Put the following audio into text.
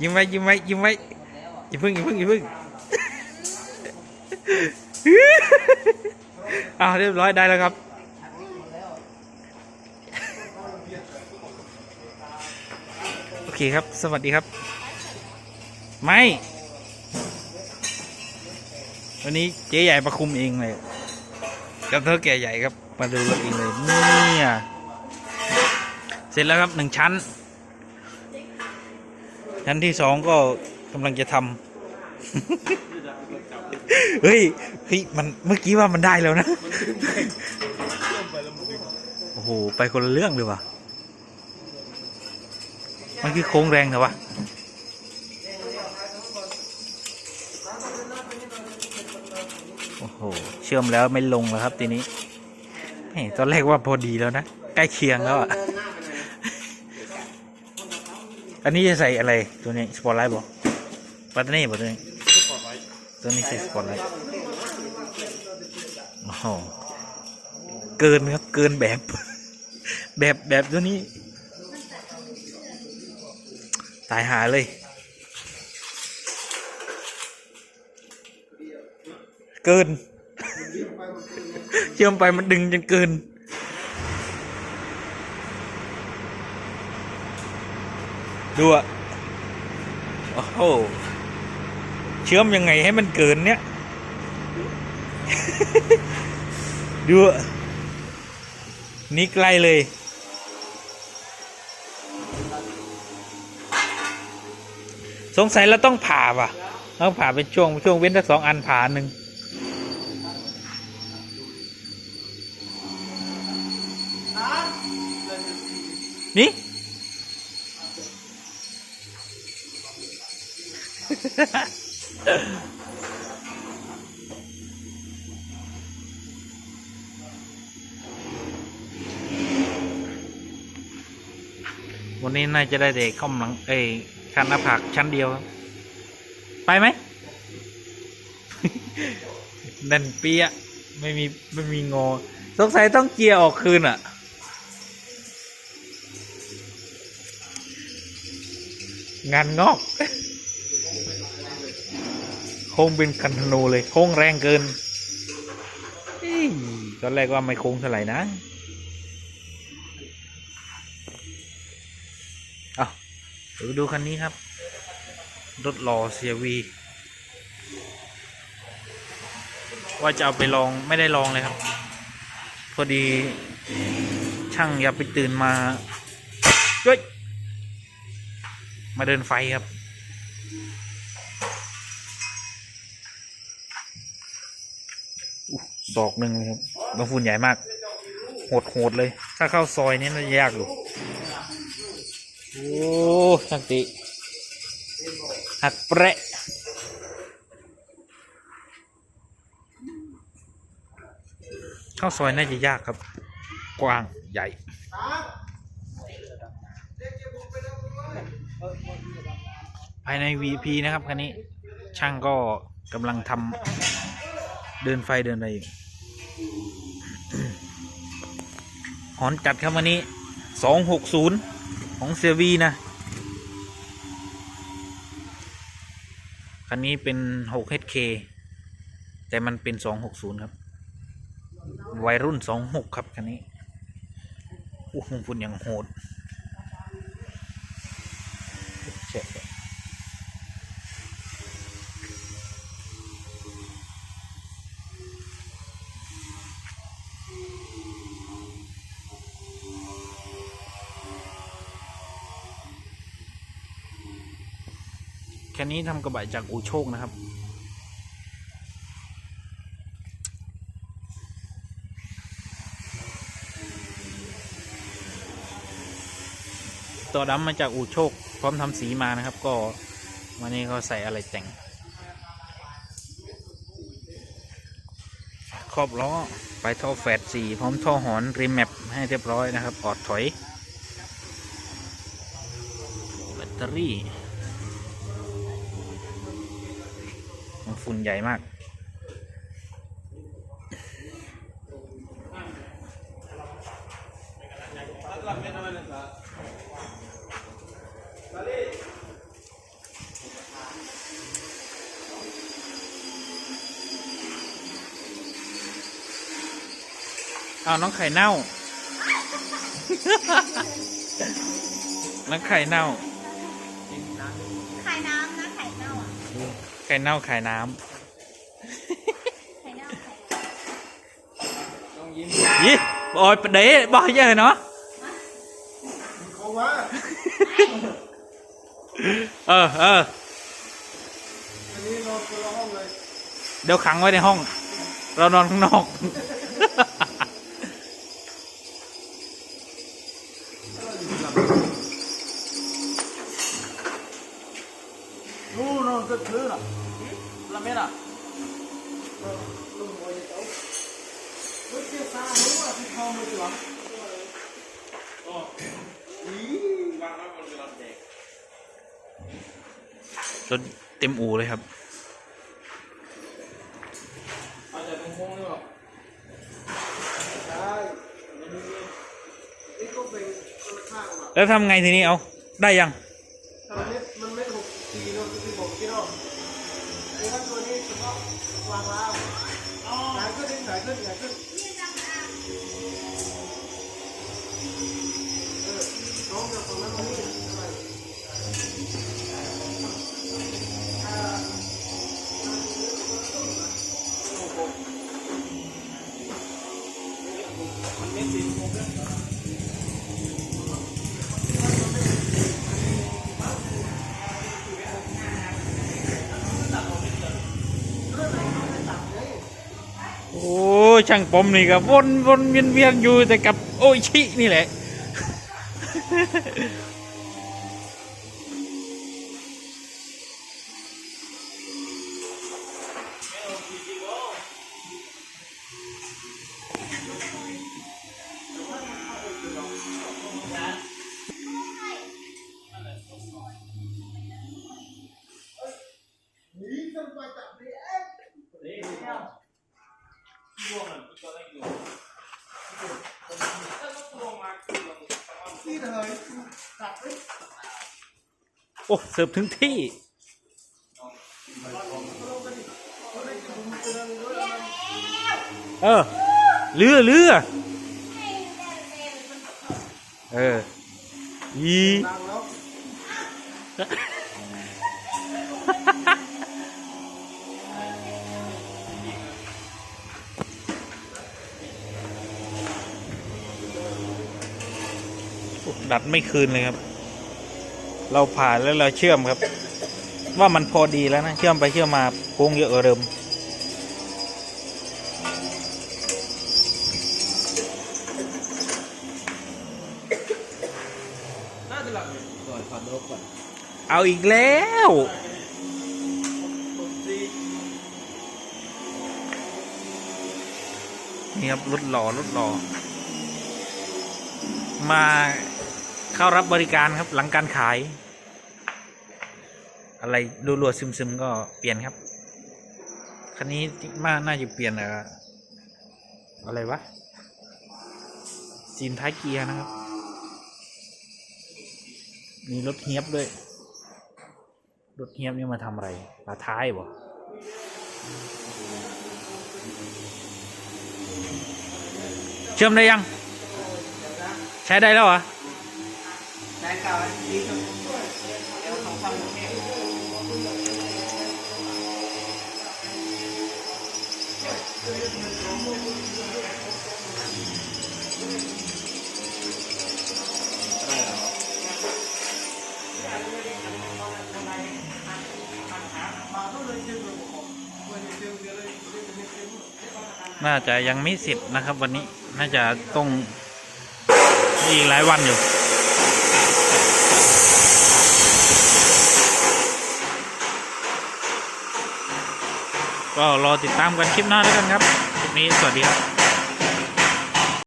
ยิ้มไว้ยิ้มไว้ยิ้มไว้อย่าพึ่งอย่าพึ่งอย่าพึ่งอ้าวเรียบร้อยได้แล้วครับโอเคครับ สวัสดีครับ ไม่ วันนี้เจ๊ใหญ่ประคุมเองเลยกับเท่าแก่ใหญ่ครับ มาดูรถเองเลยเนี่ยเสร็จแล้วครับหนึ่งชั้น ชั้นที่สองก็กำลังจะทำเฮ้ยเฮ้ยมันเมื่อกี้ว่ามันได้แล้วนะ โอ้โห ไปคนละเรื่องเลยว่ะมันคือโค้งแรงเหรอวะโอ้โห เชื่อมแล้วไม่ลงแล้วครับทีนี้เฮ้ยตอนแรกว่าพอดีแล้วนะ ใกล้เคียงแล้วอะ อันนี้จะใส่อะไรตัวนี้สปอร์ตไลท์บอกปัตเตอร์นี่บอกตัวนี้ตัวนี้ใส่สปอร์ตไลท์โอ้โหเกินครับเกินแบบ แบบแบบตัวนี้ ตายหาเลย เกิน เชื่อมไปมันดึงจนเกิน ดูอะโอ้โหเชื่อมยังไงให้มันเกินเนี่ยดูอะนี่ใกล้เลย สงสัยเราต้องผ่าป่ะต้องผ่าเป็นช่วงช่วงเว้นสักสองอันผ่าหนึ่งนี่ วันนี้น่าจะได้เด็กข้อมหลังเอ้คันหน้าผากชั้นเดียวครับไปไหมนั่นเปียะไม่มี ไม่มีงอสงสัยต้องเกียร์ออกคืนอะ งานงอก โค้งเป็นคันธนูเลย โค้งแรงเกินตอนแรกว่าไม่โค้งเท่าไหร่นะเอาไปดูคันนี้ครับ รถลอเสียวี ว่าจะเอาไปลองไม่ได้ลองเลยครับ พอดีช่างอย่าไปตื่นมาเฮ้ยมาเดินไฟครับ อุ๊ยศอกหนึ่งเลยครับบางฝุ่นใหญ่มาก โหดโหดๆเลย ถ้าเข้าซอยนี้น่าจะยากอยู่ โอ้ช่างติ หักเปะเข้าซอยน่าจะยากครับ กว้างใหญ่ภายใน VP นะครับคันนี้ช่างก็กำลังทำเดินไฟเดินอะไรอยู่ หอนจัดครับวันนี้260ของเซวีนะ คันนี้เป็น 6HK แต่มันเป็น260ครับ วัยรุ่น26ครับ คันนี้อู้หูฝุ่นอย่างโหดเช็ด แค่นี้ทำกระบะจากอู่โชคนะครับ ตัวดำมาจากอู่โชค พร้อมทำสีมานะครับ ก็วันนี้เขาใส่อะไรแต่งครอบล้อไปท่อแฟดสีพร้อมท่อหอนริมแมปให้เรียบร้อยนะครับ ออดถอย แบตเตอรี่ ฝุ่นใหญ่มาก เอาน้องไข่เน่า น้องไข่เน่า ข่เน่าไข่น้ไข่เน่าไข่ำยี่บอยประเดี๋ยวบอกเยอะเนาะเขาว่าเออเอออันนี้นอนคนละห้องเลยเดี๋ยวขังไว้ในห้อง เรานอนข้างนอก นู่นนอนก็คืนอะละเมน่ะลุงบอยเจ้าเฮ้ยเจ้าตารู้ว่าที่เขาไม่หลังอีรถเต็มอู่เลยครับอาจจะเป็นห้องนี่หรอใช่นี่ก็เป็นคนข้างอะแล้วทำไงทีนี้เอา ได้ยัง วางราวสายขึ้นสายขึ้นสายขึ้นเออ ช่างปมนี่ก็วนวนเวียนเวียนอยู่แต่กับโอชินี่แหละ อ้เสิร์ฟถึงที่ เออเรือเรือเอออีดัดไม่คืนเลยครับ เราผ่านแล้วเราเชื่อมครับ ว่ามันพอดีแล้วนะเชื่อมไปเชื่อมมาโค้งเยอะเดิมน่าจะหลับก่อนขอโดก่อนเอาอีกแล้วนี่ครับรถหล่อรถหล่อมา เข้ารับบริการครับหลังการขาย อะไรรัวๆซึมๆก็เปลี่ยนครับ คันนี้มาน่าจะเปลี่ยนอ่ออะไรวะซีนท้ายเกียร์นะครับ มีรถเฮียบด้วย รถเฮียบนี่มาทำอะไรมาท้ายบ่เชื่อมได้ยัง ใช้ได้แล้วเหรอ นายกล่าวดีจังเดี๋ยวของฟังแค่น่าจะยังไม่เสร็จนะครับ วันนี้น่าจะต้องอีกหลายวันอยู่ ก็รอติดตามกันคลิปหน้าแล้วกันครับคลิปนี้สวัสดีครับ